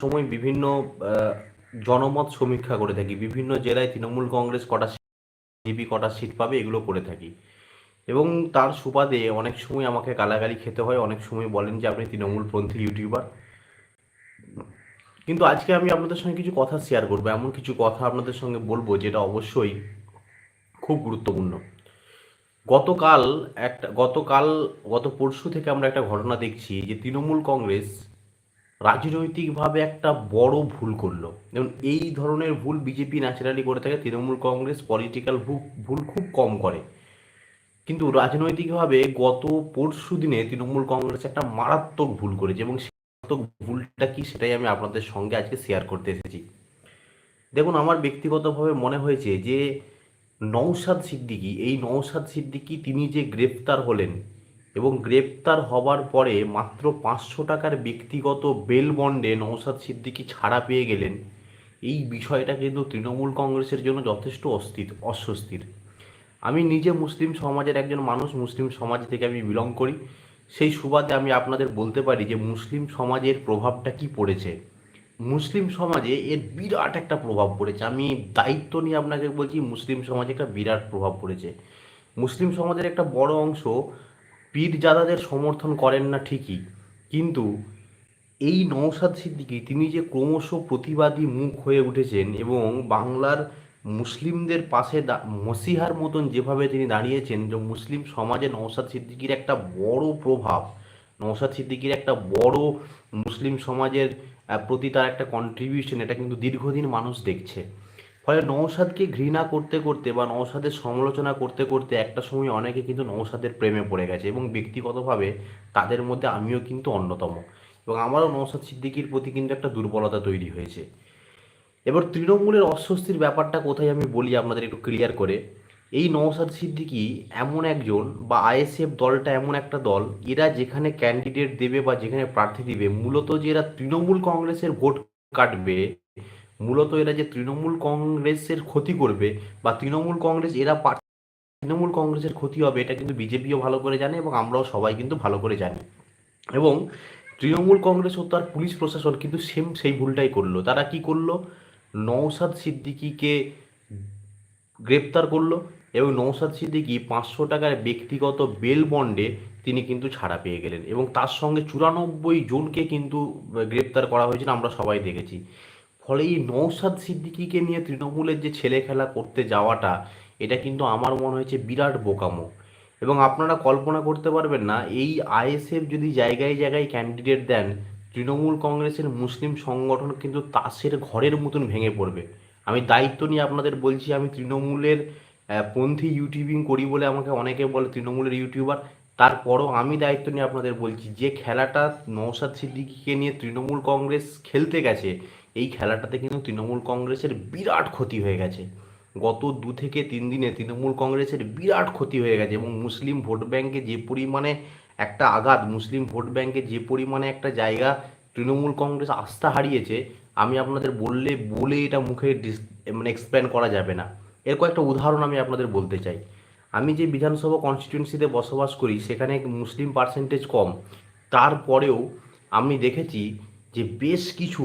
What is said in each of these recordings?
সময় বিভিন্ন জনমত সমীক্ষা করে থাকি। বিভিন্ন জেলায় তৃণমূল কংগ্রেস কটা জিপি কটা সিট পাবে এগুলো করে থাকি। এবং তার সুবাদে অনেক সময় আমাকে গালাগালি খেতে হয়, অনেক সময় বলেন যে আপনি তৃণমূলপন্থী ইউটিউবার। কিন্তু আজকে আমি আপনাদের সঙ্গে কিছু কথা শেয়ার করব, এমন কিছু কথা আপনাদের সঙ্গে বলব যেটা অবশ্যই খুব গুরুত্বপূর্ণ। গতকাল একটা, গতকাল, গত পরশু থেকে আমরা একটা ঘটনা দেখছি যে তৃণমূল কংগ্রেস রাজনৈতিকভাবে একটা বড় ভুল করল। যেমন এই ধরনের ভুল বিজেপি ন্যাচারালি করে থাকে, তৃণমূল কংগ্রেস পলিটিক্যাল ভুল খুব কম করে। কিন্তু রাজনৈতিকভাবে গত পরশু দিনে তৃণমূল কংগ্রেস একটা মারাত্মক ভুল করেছে এবং মারাত্মক ভুলটা কি সেটাই আমি আপনাদের সঙ্গে আজকে শেয়ার করতে এসেছি। দেখুন, আমার ব্যক্তিগতভাবে মনে হয়েছে যে নওশাদ সিদ্দিকী, এই নওশাদ সিদ্দিকী তিনি যে গ্রেপ্তার হলেন এবং গ্রেপ্তার হবার পরে মাত্র পাঁচশো টাকার ব্যক্তিগত বেল বন্ডে নওশাদ সিদ্দিকী ছাড়া পেয়ে গেলেন। এই বিষয়টা কিন্তু তৃণমূল কংগ্রেসের জন্য যথেষ্ট অস্থির, অস্বস্তির। আমি নিজে মুসলিম সমাজের একজন মানুষ, মুসলিম সমাজ থেকে আমি বিলং করি। সেই সুবাদে আমি আপনাদের বলতে পারি যে মুসলিম সমাজের প্রভাবটা কি পড়েছে। মুসলিম সমাজে এর বিরাট একটা প্রভাব পড়েছে। আমি দায়িত্ব নিয়ে আপনাকে বলছি, মুসলিম সমাজে একটা বিরাট প্রভাব পড়েছে। মুসলিম সমাজের একটা বড় অংশ পীরজাদাদের সমর্থন করেন না ঠিকই। কিন্তু এই নওশাদ সিদ্দিকী, তিনি যে ক্রমশ প্রতিবাদী মুখ হয়ে উঠেছেন এবং বাংলার মুসলিমদের পাশে মসিহার মতন যেভাবে তিনি দাঁড়িয়েছেন, যে মুসলিম সমাজে নওশাদ সিদ্দিকীর একটা বড় প্রভাব, নওশাদ সিদ্দিকীর একটা বড় মুসলিম সমাজের প্রতি তার একটা কন্ট্রিবিউশন এটা কিন্তু দীর্ঘদিন মানুষ দেখছে। ফলে নওশাদকে ঘৃণা করতে করতে বা নওশাদের সমালোচনা করতে করতে একটা সময় অনেকে কিন্তু নওশাদের প্রেমে পড়ে গেছে এবং ব্যক্তিগতভাবে তাদের মধ্যে আমিও কিন্তু অন্যতম এবং আমারও নওশাদ সিদ্দিকীর প্রতি কিন্তু একটা দুর্বলতা তৈরি হয়েছে। এবার তৃণমূলের অস্বস্তির ব্যাপারটা কোথায় আমি বলি আপনাদের একটু ক্লিয়ার করে। এই নওশাদ সিদ্দিকী এমন একজন বা আইএসএফ দলটা এমন একটা দল, এরা যেখানে ক্যান্ডিডেট দেবে বা যেখানে প্রার্থী দিবে, মূলত যে এরা তৃণমূল কংগ্রেসের ভোট কাটবে মূলত এরা যে তৃণমূল কংগ্রেসের ক্ষতি করবে বা তৃণমূল কংগ্রেস এরা তৃণমূল কংগ্রেসের ক্ষতি হবে, এটা কিন্তু বিজেপিও ভালো করে জানে এবং আমরাও সবাই কিন্তু ভালো করে জানি। এবং তৃণমূল কংগ্রেস ও তার পুলিশ প্রশাসন কিন্তু সেম সেই ভুলটাই করল। তারা কি করল? নওশাদ সিদ্দিকীকে গ্রেপ্তার করল এবং নওশাদ সিদ্দিকী পাঁচশো টাকার ব্যক্তিগত বেল বন্ডে তিনি কিন্তু ছাড়া পেয়ে গেলেন এবং তার সঙ্গে চুরানব্বই জনকে কিন্তু গ্রেপ্তার করা হয়েছিল, আমরা সবাই দেখেছি। ফলে এই নওশাদ সিদ্দিকিকে নিয়ে তৃণমূলের যে ছেলে খেলা করতে যাওয়াটা, এটা কিন্তু আমার মনে হয়েছে বিরাট বোকামো। এবং আপনারা কল্পনা করতে পারবেন না, এই আইএসএফ যদি জায়গায় জায়গায় ক্যান্ডিডেট দেন, তৃণমূল কংগ্রেসের মুসলিম সংগঠন কিন্তু তাসের ঘরের মতন ভেঙে পড়বে। আমি দায়িত্ব নিয়ে আপনাদের বলছি, আমি তৃণমূলের পন্থী ইউটিউবিং করি বলে আমাকে অনেকে বলে তৃণমূলের ইউটিউবার তারপরও আমি দায়িত্ব নিয়ে আপনাদের বলছি, যে খেলাটা নওশাদ সিদ্দিকিকে নিয়ে তৃণমূল কংগ্রেস খেলতে গেছে এই খেলাটাতে কিন্তু তৃণমূল কংগ্রেসের বিরাট ক্ষতি হয়ে গেছে। গত দু থেকে তিন দিনে তৃণমূল কংগ্রেসের বিরাট ক্ষতি হয়ে গেছে এবং মুসলিম ভোট ব্যাংকে যে পরিমাণে একটা আঘাত, মুসলিম ভোট ব্যাংকে যে পরিমাণে একটা জায়গা তৃণমূল কংগ্রেস আস্থা হারিয়েছে, আমি আপনাদের বললে, বলে এটা মুখে মানে এক্সপ্লেন করা যাবে না। এর কয়েকটা উদাহরণ আমি আপনাদের বলতে চাই। আমি যে বিধানসভা কনস্টিটিউয়েন্সিতে বসবাস করি, সেখানে মুসলিম পার্সেন্টেজ কম। তারপরেও আমি দেখেছি যে বেশ কিছু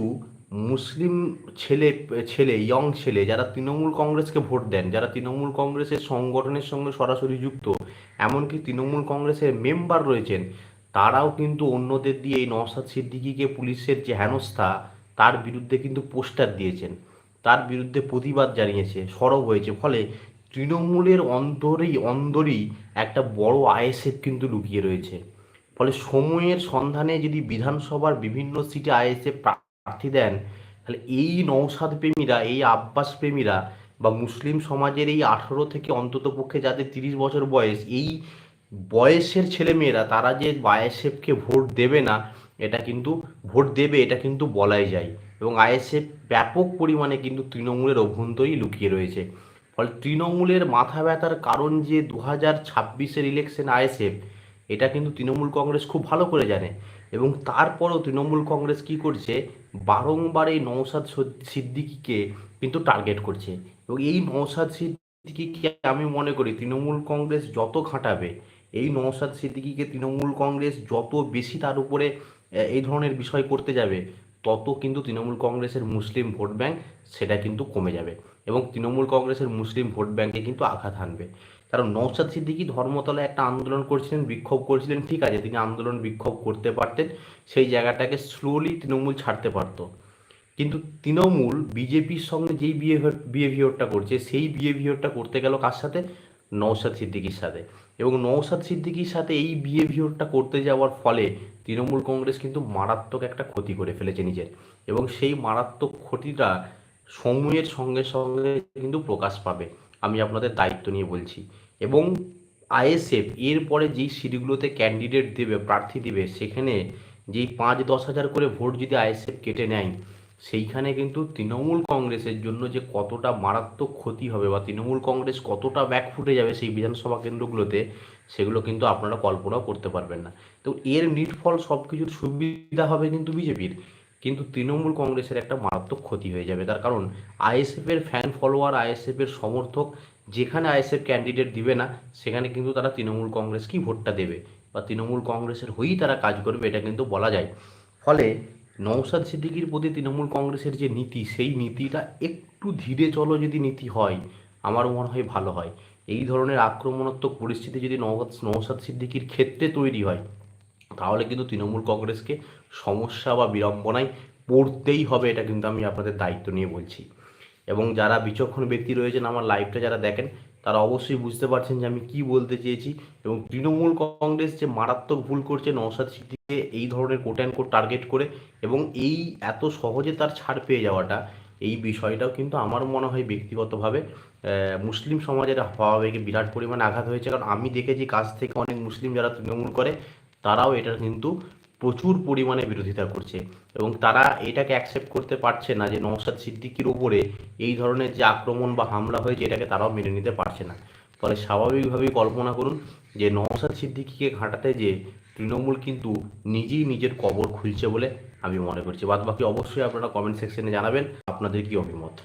মুসলিম ছেলে ছেলে ইয়ং ছেলে, যারা তৃণমূল কংগ্রেসকে ভোট দেন, যারা তৃণমূল কংগ্রেসের সংগঠনের সঙ্গে সরাসরি যুক্ত, এমনকি তৃণমূল কংগ্রেসের মেম্বার রয়েছেন, তারাও কিন্তু অন্যদের দিয়ে এই নওশাদ সিদ্দিকিকে পুলিশের যে হেনস্থা, তার বিরুদ্ধে কিন্তু পোস্টার দিয়েছেন। তার বিরুদ্ধে প্রতিবাদ জানিয়েছে, সরব হয়েছে। ফলে তৃণমূলের অন্তরেই, অন্দরেই একটা বড় আইএসএফ কিন্তু লুকিয়ে রয়েছে। ফলে সময়ের সন্ধানে যদি বিধানসভার বিভিন্ন সিটে আইএসএফ প্রার্থী দেন, তাহলে এই নৌসাদ প্রেমীরা, এই আব্বাস প্রেমীরা বা মুসলিম সমাজের এই আঠারো থেকে অন্তত পক্ষে যাদের তিরিশ বছর বয়স, এই বয়সের ছেলেমেয়েরা, তারা যে আইএসএফকে ভোট দেবে না, এটা কিন্তু ভোট দেবে, এটা কিন্তু বলাই যায়। এবং আইএসএফ ব্যাপক পরিমাণে কিন্তু তৃণমূলের অভ্যন্তরেই লুকিয়ে রয়েছে। ফলে তৃণমূলের মাথা ব্যথার কারণ যে দু হাজার ছাব্বিশের ইলেকশন আইএসএফ, এটা কিন্তু তৃণমূল কংগ্রেস খুব ভালো করে জানে। এবং তারপরেও তৃণমূল কংগ্রেস কি করছে বারংবার এই নৌসাদ সিদ্দিকিকে কিন্তু টার্গেট করছে। এবং এই নৌসাদ সিদ্দিকিকে আমি মনে করি তৃণমূল কংগ্রেস যত খাটাবে, এই নৌসাদ সিদ্দিকিকে তৃণমূল কংগ্রেস যত বেশি তার উপরে এই ধরনের বিষয় করতে যাবে তত কিন্তু তৃণমূল কংগ্রেসের মুসলিম ভোট ব্যাংক সেটা কিন্তু কমে যাবে এবং তৃণমূল কংগ্রেসের মুসলিম ভোট ব্যাংকে কিন্তু আঘাত হানবে। কারণ নৌসাদ সিদ্দিকি ধর্মতলায় একটা আন্দোলন করছিলেন, বিক্ষোভ করছিলেন, ঠিক আছে, তিনি আন্দোলন বিক্ষোভ করতে পারতেন, সেই জায়গাটাকে স্লোলি তৃণমূল ছাড়তে পারতো। কিন্তু তৃণমূল বিজেপির সঙ্গে যেই বিহেভিয়ার বিহেভিয়ারটা করছে, সেই বিহেভিয়ারটা করতে গেল কার সাথে? নৌসাদ সিদ্দিকির সাথে। এবং নৌসাদ সিদ্দিকির সাথে এই বিহেভিয়ারটা করতে যাওয়ার ফলে তৃণমূল কংগ্রেস কিন্তু মারাত্মক একটা ক্ষতি করে ফেলেছে নিজের। এবং সেই মারাত্মক ক্ষতিটা সময়ের সঙ্গে সঙ্গে কিন্তু প্রকাশ পাবে। আমি আপনাদের দায়িত্ব নিয়ে বলছি। এবং আইএসএফ এরপরে যেই সিটগুলোতে ক্যান্ডিডেট দেবে, প্রার্থী দেবে, সেখানে যেই পাঁচ দশ হাজার করে ভোট যদি আইএসএফ কেটে নেয় সেইখানে কিন্তু তৃণমূল কংগ্রেসের জন্য যে কতটা মারাত্মক ক্ষতি হবে বা তৃণমূল কংগ্রেস কতটা ব্যাক ফুটে যাবে সেই বিধানসভা কেন্দ্রগুলোতে, সেগুলো কিন্তু আপনারা কল্পনাও করতে পারবেন না। তো এর নিটফল সব কিছুর সুবিধা হবে কিন্তু বিজেপির। কিন্তু তৃণমূল কংগ্রেসের একটা মারাত্মক ক্ষতি হয়ে যাবে। তার কারণ আইএসএফ এর ফ্যান ফলোয়ার আইএসএফ এর সমর্থক যেখানে আইএসএফ ক্যান্ডিডেট দিবে না, সেখানে কিন্তু তারা তৃণমূল কংগ্রেসকেই ভোটটা দেবে? বা তৃণমূল কংগ্রেসের হয়েই তারা কাজ করবে, এটা কিন্তু বলা যায়। ফলে নওশাদ সিদ্দিকির প্রতি তৃণমূল কংগ্রেসের যে নীতি, সেই নীতিটা একটু ধীরে চলো যদি নীতি হয় আমার মনে হয় ভালো হয়। এই ধরনের আক্রমণাত্মক পরিস্থিতি যদি নওয়াজ, নওশাদ সিদ্দিকির ক্ষেত্রে তৈরি হয়, তাহলে কিন্তু তৃণমূল কংগ্রেসকে সমস্যা বা বিড়ম্বনায় পড়তেই হবে, এটা কিন্তু আমি আপনাদের দায়িত্ব নিয়ে বলছি। এবং যারা বিচক্ষণ ব্যক্তি রয়েছেন, আমার লাইভটা যারা দেখেন তারা অবশ্যই বুঝতে পারছেন যে আমি কি বলতে চেয়েছি এবং তৃণমূল কংগ্রেস যে মারাত্মক ভুল করছে নওশাদ সিদ্দিকে এই ধরনের কোট অ্যান্ড কোট টার্গেট করে এবং এই এত সহজে তার ছাড় পেয়ে যাওয়াটা, এই বিষয়টাও কিন্তু আমার মনে হয় ব্যক্তিগতভাবে মুসলিম সমাজের ভাবাবেগে বিরাট পরিমাণে আঘাত হয়েছে। কারণ আমি দেখেছি কাছ থেকে অনেক মুসলিম যারা তৃণমূল করে, তারাও এটার কিন্তু প্রচুর পরিমাণে বিরোধিতা করছে এবং তারা এটাকে অ্যাকসেপ্ট করতে পারছে না যে নওশাদ সিদ্দিকির ওপরে এই ধরনের যে আক্রমণ বা হামলা হয়েছে, এটাকে তারাও মেনে নিতে পারছে না। ফলে স্বাভাবিকভাবেই কল্পনা করুন যে নওশাদ সিদ্দিকিকে ঘাঁটাতে যে তৃণমূল কিন্তু নিজেই নিজের কবর খুলছে বলে আমি মনে করছি। বাদ বাকি অবশ্যই আপনারা কমেন্ট সেকশনে জানাবেন। আপনাদের কি অভিমত?